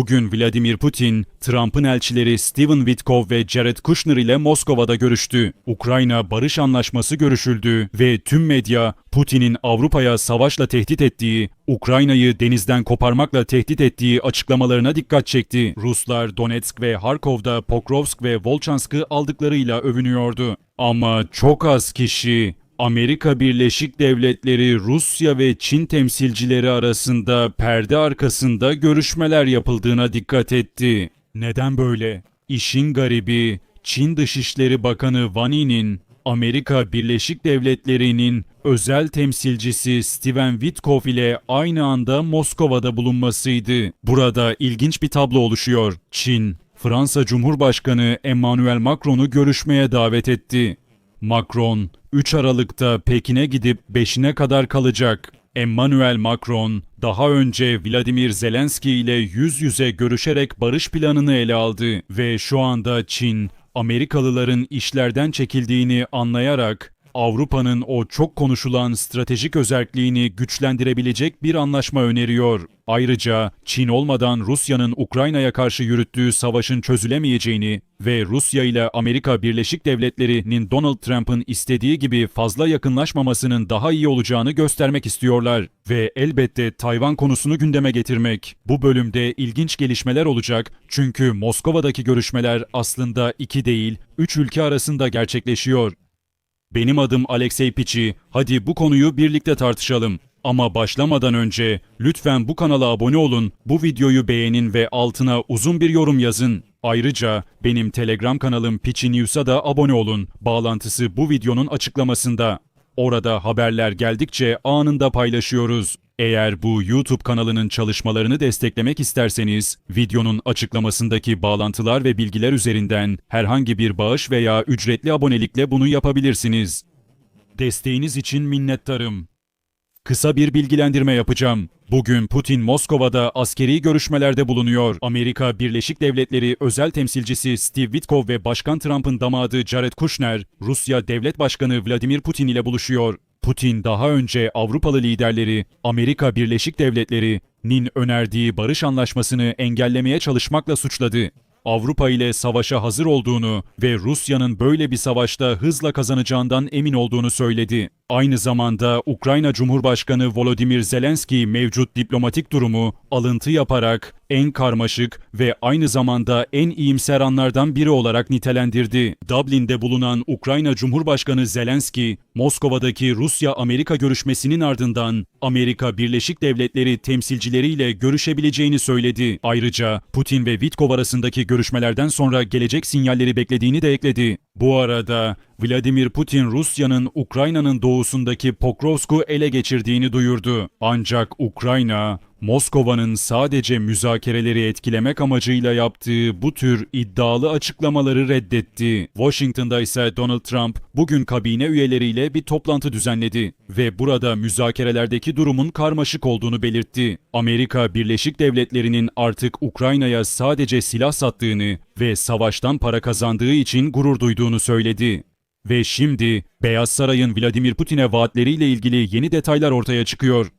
Bugün Vladimir Putin, Trump'ın elçileri Steven Witkoff ve Jared Kushner ile Moskova'da görüştü. Ukrayna barış anlaşması görüşüldü ve tüm medya Putin'in Avrupa'ya savaşla tehdit ettiği, Ukrayna'yı denizden koparmakla tehdit ettiği açıklamalarına dikkat çekti. Ruslar Donetsk ve Harkov'da Pokrovsk ve Volchansk'ı aldıklarıyla övünüyordu. Ama çok az kişi Amerika Birleşik Devletleri, Rusya ve Çin temsilcileri arasında perde arkasında görüşmeler yapıldığına dikkat etti. Neden böyle? İşin garibi Çin Dışişleri Bakanı Wang Yi'nin Amerika Birleşik Devletleri'nin özel temsilcisi Steven Witkoff ile aynı anda Moskova'da bulunmasıydı. Burada ilginç bir tablo oluşuyor. Çin, Fransa Cumhurbaşkanı Emmanuel Macron'u görüşmeye davet etti. Macron 3 Aralık'ta Pekin'e gidip 5'ine kadar kalacak. Emmanuel Macron daha önce Vladimir Zelenski ile yüz yüze görüşerek barış planını ele aldı ve şu anda Çin, Amerikalıların işlerden çekildiğini anlayarak Avrupa'nın o çok konuşulan stratejik özelliğini güçlendirebilecek bir anlaşma öneriyor. Ayrıca Çin olmadan Rusya'nın Ukrayna'ya karşı yürüttüğü savaşın çözülemeyeceğini ve Rusya ile Amerika Birleşik Devletleri'nin Donald Trump'ın istediği gibi fazla yakınlaşmamasının daha iyi olacağını göstermek istiyorlar ve elbette Tayvan konusunu gündeme getirmek. Bu bölümde ilginç gelişmeler olacak çünkü Moskova'daki görüşmeler aslında iki değil, üç ülke arasında gerçekleşiyor. Benim adım Alexey Piçi. Hadi bu konuyu birlikte tartışalım. Ama başlamadan önce lütfen bu kanala abone olun, bu videoyu beğenin ve altına uzun bir yorum yazın. Ayrıca benim Telegram kanalım Piçi News'a da abone olun. Bağlantısı bu videonun açıklamasında. Orada haberler geldikçe anında paylaşıyoruz. Eğer bu YouTube kanalının çalışmalarını desteklemek isterseniz, videonun açıklamasındaki bağlantılar ve bilgiler üzerinden herhangi bir bağış veya ücretli abonelikle bunu yapabilirsiniz. Desteğiniz için minnettarım. Kısa bir bilgilendirme yapacağım. Bugün Putin Moskova'da askeri görüşmelerde bulunuyor. Amerika Birleşik Devletleri özel temsilcisi Steve Witkoff ve Başkan Trump'ın damadı Jared Kushner, Rusya Devlet Başkanı Vladimir Putin ile buluşuyor. Putin daha önce Avrupalı liderleri Amerika Birleşik Devletleri'nin önerdiği barış anlaşmasını engellemeye çalışmakla suçladı. Avrupa ile savaşa hazır olduğunu ve Rusya'nın böyle bir savaşta hızla kazanacağından emin olduğunu söyledi. Aynı zamanda Ukrayna Cumhurbaşkanı Volodymyr Zelenski mevcut diplomatik durumu alıntı yaparak en karmaşık ve aynı zamanda en iyimser anlardan biri olarak nitelendirdi. Dublin'de bulunan Ukrayna Cumhurbaşkanı Zelenski, Moskova'daki Rusya-Amerika görüşmesinin ardından Amerika Birleşik Devletleri temsilcileriyle görüşebileceğini söyledi. Ayrıca Putin ve Vitkov arasındaki görüşmelerden sonra gelecek sinyalleri beklediğini de ekledi. Bu arada Vladimir Putin Rusya'nın Ukrayna'nın doğusundaki Pokrovsk'u ele geçirdiğini duyurdu. Ancak Ukrayna, Moskova'nın sadece müzakereleri etkilemek amacıyla yaptığı bu tür iddialı açıklamaları reddetti. Washington'da ise Donald Trump bugün kabine üyeleriyle bir toplantı düzenledi ve burada müzakerelerdeki durumun karmaşık olduğunu belirtti. Amerika Birleşik Devletleri'nin artık Ukrayna'ya sadece silah sattığını ve savaştan para kazandığı için gurur duyduğunu söyledi. Ve şimdi Beyaz Saray'ın Vladimir Putin'e vaatleriyle ilgili yeni detaylar ortaya çıkıyor.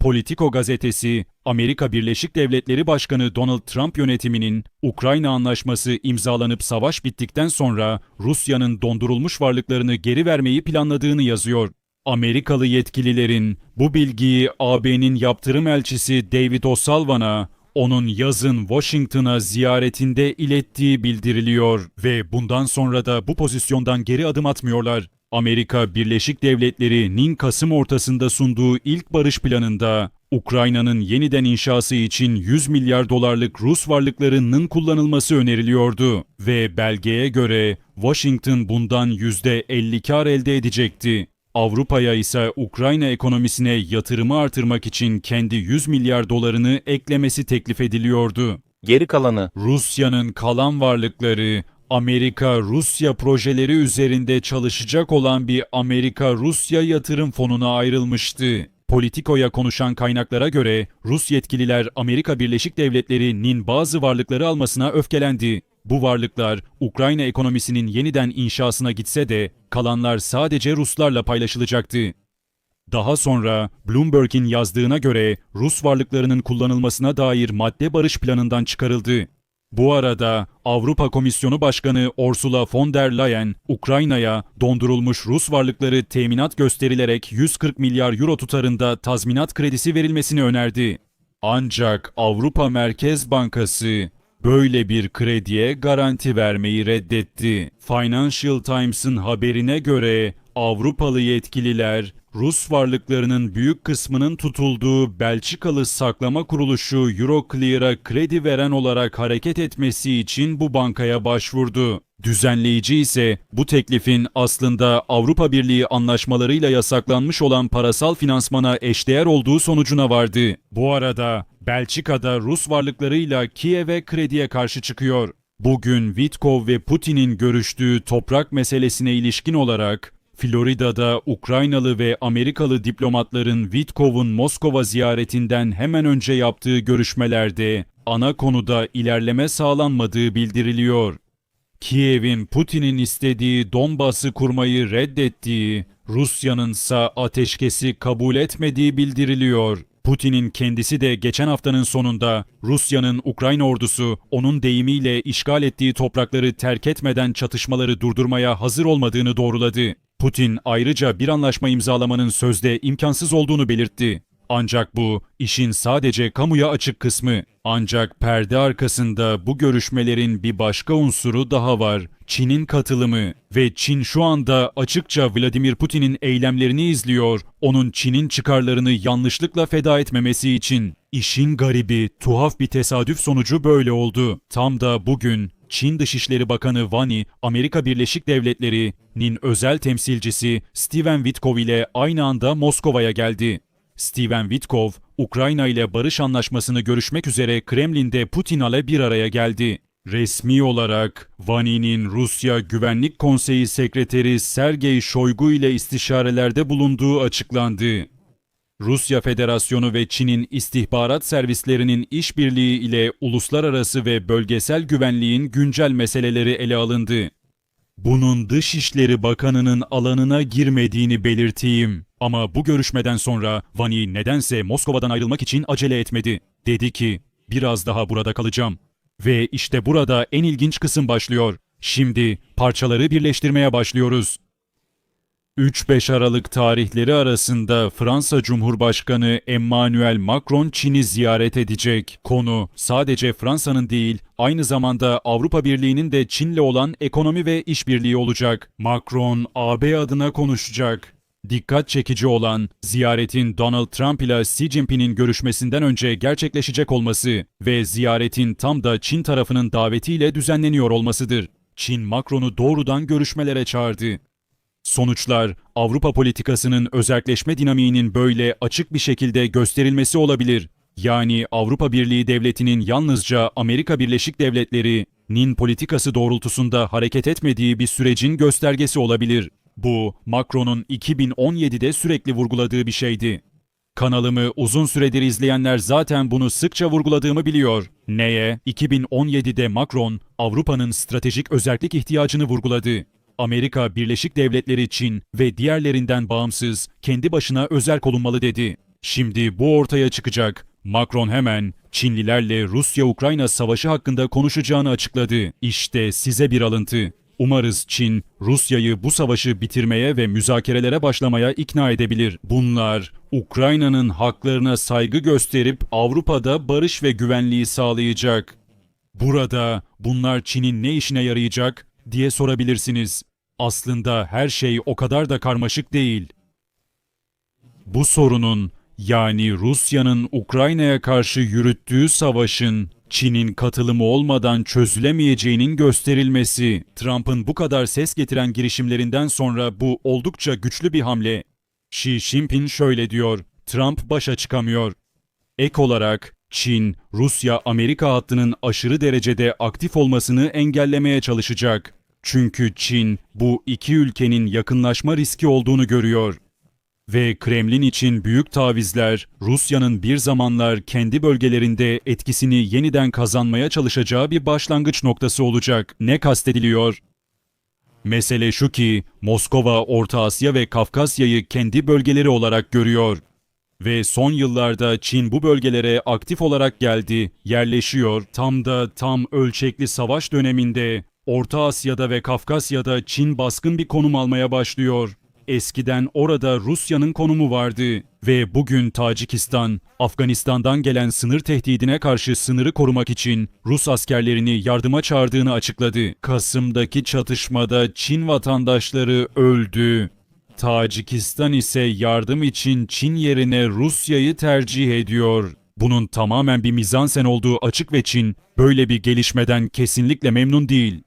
Politico gazetesi, Amerika Birleşik Devletleri Başkanı Donald Trump yönetiminin Ukrayna anlaşması imzalanıp savaş bittikten sonra Rusya'nın dondurulmuş varlıklarını geri vermeyi planladığını yazıyor. Amerikalı yetkililerin bu bilgiyi AB'nin yaptırım elçisi David O'Sullivan'a onun yazın Washington'a ziyaretinde ilettiği bildiriliyor ve bundan sonra da bu pozisyondan geri adım atmıyorlar. Amerika Birleşik Devletleri'nin Kasım ortasında sunduğu ilk barış planında Ukrayna'nın yeniden inşası için 100 milyar dolarlık Rus varlıklarının kullanılması öneriliyordu ve belgeye göre Washington bundan %50 kar elde edecekti. Avrupa'ya ise Ukrayna ekonomisine yatırımı artırmak için kendi 100 milyar dolarını eklemesi teklif ediliyordu. Geri kalanı Rusya'nın kalan varlıkları Amerika-Rusya projeleri üzerinde çalışacak olan bir Amerika-Rusya yatırım fonuna ayrılmıştı. Politico'ya konuşan kaynaklara göre Rus yetkililer Amerika Birleşik Devletleri'nin bazı varlıkları almasına öfkelendi. Bu varlıklar Ukrayna ekonomisinin yeniden inşasına gitse de kalanlar sadece Ruslarla paylaşılacaktı. Daha sonra Bloomberg'in yazdığına göre Rus varlıklarının kullanılmasına dair madde barış planından çıkarıldı. Bu arada Avrupa Komisyonu Başkanı Ursula von der Leyen, Ukrayna'ya dondurulmuş Rus varlıkları teminat gösterilerek 140 milyar euro tutarında tazminat kredisi verilmesini önerdi. Ancak Avrupa Merkez Bankası böyle bir krediye garanti vermeyi reddetti. Financial Times'ın haberine göre Avrupalı yetkililer Rus varlıklarının büyük kısmının tutulduğu Belçikalı saklama kuruluşu Euroclear'a kredi veren olarak hareket etmesi için bu bankaya başvurdu. Düzenleyici ise bu teklifin aslında Avrupa Birliği anlaşmalarıyla yasaklanmış olan parasal finansmana eşdeğer olduğu sonucuna vardı. Bu arada Belçika'da Rus varlıklarıyla Kiev'e krediye karşı çıkıyor. Bugün Vitkov ve Putin'in görüştüğü toprak meselesine ilişkin olarak Florida'da Ukraynalı ve Amerikalı diplomatların Vitkov'un Moskova ziyaretinden hemen önce yaptığı görüşmelerde ana konuda ilerleme sağlanmadığı bildiriliyor. Kiev'in Putin'in istediği Donbas'ı kurmayı reddettiği, Rusya'nın ise ateşkesi kabul etmediği bildiriliyor. Putin'in kendisi de geçen haftanın sonunda Rusya'nın Ukrayna ordusu onun deyimiyle işgal ettiği toprakları terk etmeden çatışmaları durdurmaya hazır olmadığını doğruladı. Putin ayrıca bir anlaşma imzalamanın sözde imkansız olduğunu belirtti. Ancak bu işin sadece kamuya açık kısmı. Ancak perde arkasında bu görüşmelerin bir başka unsuru daha var. Çin'in katılımı ve Çin şu anda açıkça Vladimir Putin'in eylemlerini izliyor. Onun Çin'in çıkarlarını yanlışlıkla feda etmemesi için. İşin garibi, tuhaf bir tesadüf sonucu böyle oldu. Tam da bugün Çin Dışişleri Bakanı Wang Yi, Amerika Birleşik Devletleri'nin özel temsilcisi Steven Witkov ile aynı anda Moskova'ya geldi. Steven Witkov, Ukrayna ile barış anlaşmasını görüşmek üzere Kremlin'de Putin ile bir araya geldi. Resmi olarak Vani'nin Rusya Güvenlik Konseyi Sekreteri Sergey Shoigu ile istişarelerde bulunduğu açıklandı. Rusya Federasyonu ve Çin'in istihbarat servislerinin işbirliği ile uluslararası ve bölgesel güvenliğin güncel meseleleri ele alındı. Bunun Dışişleri Bakanı'nın alanına girmediğini belirteyim. Ama bu görüşmeden sonra Vani nedense Moskova'dan ayrılmak için acele etmedi. Dedi ki, biraz daha burada kalacağım. Ve işte burada en ilginç kısım başlıyor. Şimdi parçaları birleştirmeye başlıyoruz. 3-5 Aralık tarihleri arasında Fransa Cumhurbaşkanı Emmanuel Macron Çin'i ziyaret edecek. Konu sadece Fransa'nın değil, aynı zamanda Avrupa Birliği'nin de Çin'le olan ekonomi ve işbirliği olacak. Macron AB adına konuşacak. Dikkat çekici olan ziyaretin Donald Trump ile Xi Jinping'in görüşmesinden önce gerçekleşecek olması ve ziyaretin tam da Çin tarafının davetiyle düzenleniyor olmasıdır. Çin Macron'u doğrudan görüşmelere çağırdı. Sonuçlar Avrupa politikasının özelleşme dinamiğinin böyle açık bir şekilde gösterilmesi olabilir. Yani Avrupa Birliği devletinin yalnızca Amerika Birleşik Devletleri'nin politikası doğrultusunda hareket etmediği bir sürecin göstergesi olabilir. Bu Macron'un 2017'de sürekli vurguladığı bir şeydi. Kanalımı uzun süredir izleyenler zaten bunu sıkça vurguladığımı biliyor. Neye? 2017'de Macron Avrupa'nın stratejik özellik ihtiyacını vurguladı. Amerika Birleşik Devletleri Çin ve diğerlerinden bağımsız kendi başına özel olunmalı dedi. Şimdi bu ortaya çıkacak. Macron hemen Çinlilerle Rusya-Ukrayna savaşı hakkında konuşacağını açıkladı. İşte size bir alıntı. Umarız Çin, Rusya'yı bu savaşı bitirmeye ve müzakerelere başlamaya ikna edebilir. Bunlar, Ukrayna'nın haklarına saygı gösterip Avrupa'da barış ve güvenliği sağlayacak. Burada bunlar Çin'in ne işine yarayacak diye sorabilirsiniz. Aslında her şey o kadar da karmaşık değil. Bu sorunun yani Rusya'nın Ukrayna'ya karşı yürüttüğü savaşın Çin'in katılımı olmadan çözülemeyeceğinin gösterilmesi, Trump'ın bu kadar ses getiren girişimlerinden sonra bu oldukça güçlü bir hamle. Xi Jinping şöyle diyor, Trump başa çıkamıyor. Ek olarak Çin, Rusya-Amerika hattının aşırı derecede aktif olmasını engellemeye çalışacak. Çünkü Çin bu iki ülkenin yakınlaşma riski olduğunu görüyor. Ve Kremlin için büyük tavizler Rusya'nın bir zamanlar kendi bölgelerinde etkisini yeniden kazanmaya çalışacağı bir başlangıç noktası olacak. Ne kastediliyor? Mesele şu ki Moskova Orta Asya ve Kafkasya'yı kendi bölgeleri olarak görüyor. Ve son yıllarda Çin bu bölgelere aktif olarak geldi, yerleşiyor. Tam da tam ölçekli savaş döneminde Orta Asya'da ve Kafkasya'da Çin baskın bir konum almaya başlıyor. Eskiden orada Rusya'nın konumu vardı ve bugün Tacikistan, Afganistan'dan gelen sınır tehdidine karşı sınırı korumak için Rus askerlerini yardıma çağırdığını açıkladı. Kasım'daki çatışmada Çin vatandaşları öldü. Tacikistan ise yardım için Çin yerine Rusya'yı tercih ediyor. Bunun tamamen bir mizansen olduğu açık ve Çin böyle bir gelişmeden kesinlikle memnun değil.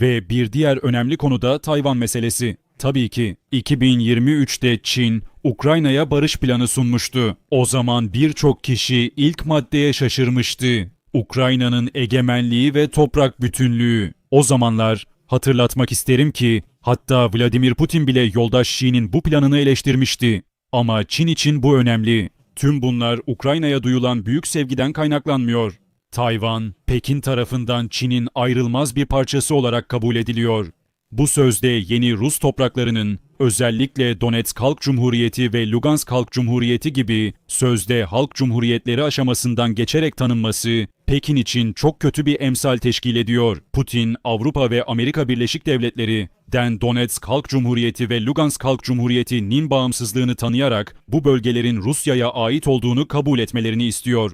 Ve bir diğer önemli konu da Tayvan meselesi. Tabii ki 2023'te Çin Ukrayna'ya barış planı sunmuştu. O zaman birçok kişi ilk maddeye şaşırmıştı. Ukrayna'nın egemenliği ve toprak bütünlüğü. O zamanlar hatırlatmak isterim ki hatta Vladimir Putin bile yoldaş Xi'nin bu planını eleştirmişti. Ama Çin için bu önemli. Tüm bunlar Ukrayna'ya duyulan büyük sevgiden kaynaklanmıyor. Tayvan, Pekin tarafından Çin'in ayrılmaz bir parçası olarak kabul ediliyor. Bu sözde yeni Rus topraklarının özellikle Donetsk Halk Cumhuriyeti ve Lugansk Halk Cumhuriyeti gibi sözde halk cumhuriyetleri aşamasından geçerek tanınması Pekin için çok kötü bir emsal teşkil ediyor. Putin, Avrupa ve Amerika Birleşik Devletleri den Donetsk Halk Cumhuriyeti ve Lugansk Halk Cumhuriyeti'nin bağımsızlığını tanıyarak bu bölgelerin Rusya'ya ait olduğunu kabul etmelerini istiyor.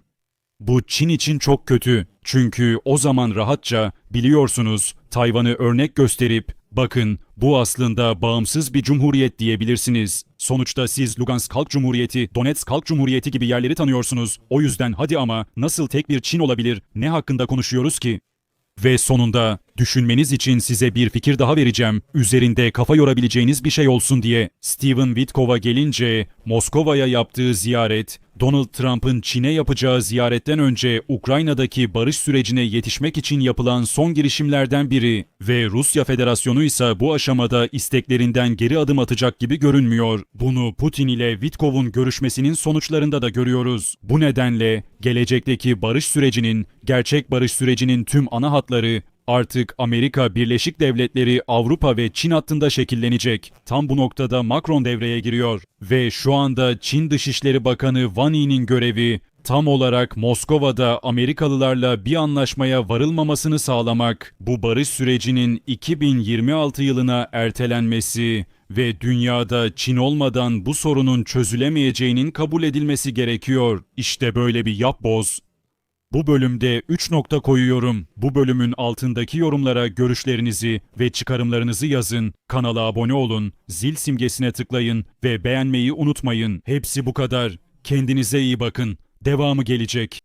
Bu Çin için çok kötü. Çünkü o zaman rahatça biliyorsunuz Tayvan'ı örnek gösterip bakın bu aslında bağımsız bir cumhuriyet diyebilirsiniz. Sonuçta siz Lugansk Halk Cumhuriyeti, Donetsk Halk Cumhuriyeti gibi yerleri tanıyorsunuz. O yüzden hadi ama nasıl tek bir Çin olabilir? Ne hakkında konuşuyoruz ki? Ve sonunda düşünmeniz için size bir fikir daha vereceğim. Üzerinde kafa yorabileceğiniz bir şey olsun diye. Steven Witkov'a gelince Moskova'ya yaptığı ziyaret, Donald Trump'ın Çin'e yapacağı ziyaretten önce Ukrayna'daki barış sürecine yetişmek için yapılan son girişimlerden biri ve Rusya Federasyonu ise bu aşamada isteklerinden geri adım atacak gibi görünmüyor. Bunu Putin ile Witkov'un görüşmesinin sonuçlarında da görüyoruz. Bu nedenle gelecekteki barış sürecinin, gerçek barış sürecinin tüm ana hatları Artık Amerika Birleşik Devletleri, Avrupa ve Çin hattında şekillenecek. Tam bu noktada Macron devreye giriyor ve şu anda Çin Dışişleri Bakanı Wang Yi'nin görevi tam olarak Moskova'da Amerikalılarla bir anlaşmaya varılmamasını sağlamak. Bu barış sürecinin 2026 yılına ertelenmesi ve dünyada Çin olmadan bu sorunun çözülemeyeceğinin kabul edilmesi gerekiyor. İşte böyle bir yapboz bu bölümde 3 nokta koyuyorum. Bu bölümün altındaki yorumlara görüşlerinizi ve çıkarımlarınızı yazın. Kanala abone olun, zil simgesine tıklayın ve beğenmeyi unutmayın. Hepsi bu kadar. Kendinize iyi bakın. Devamı gelecek.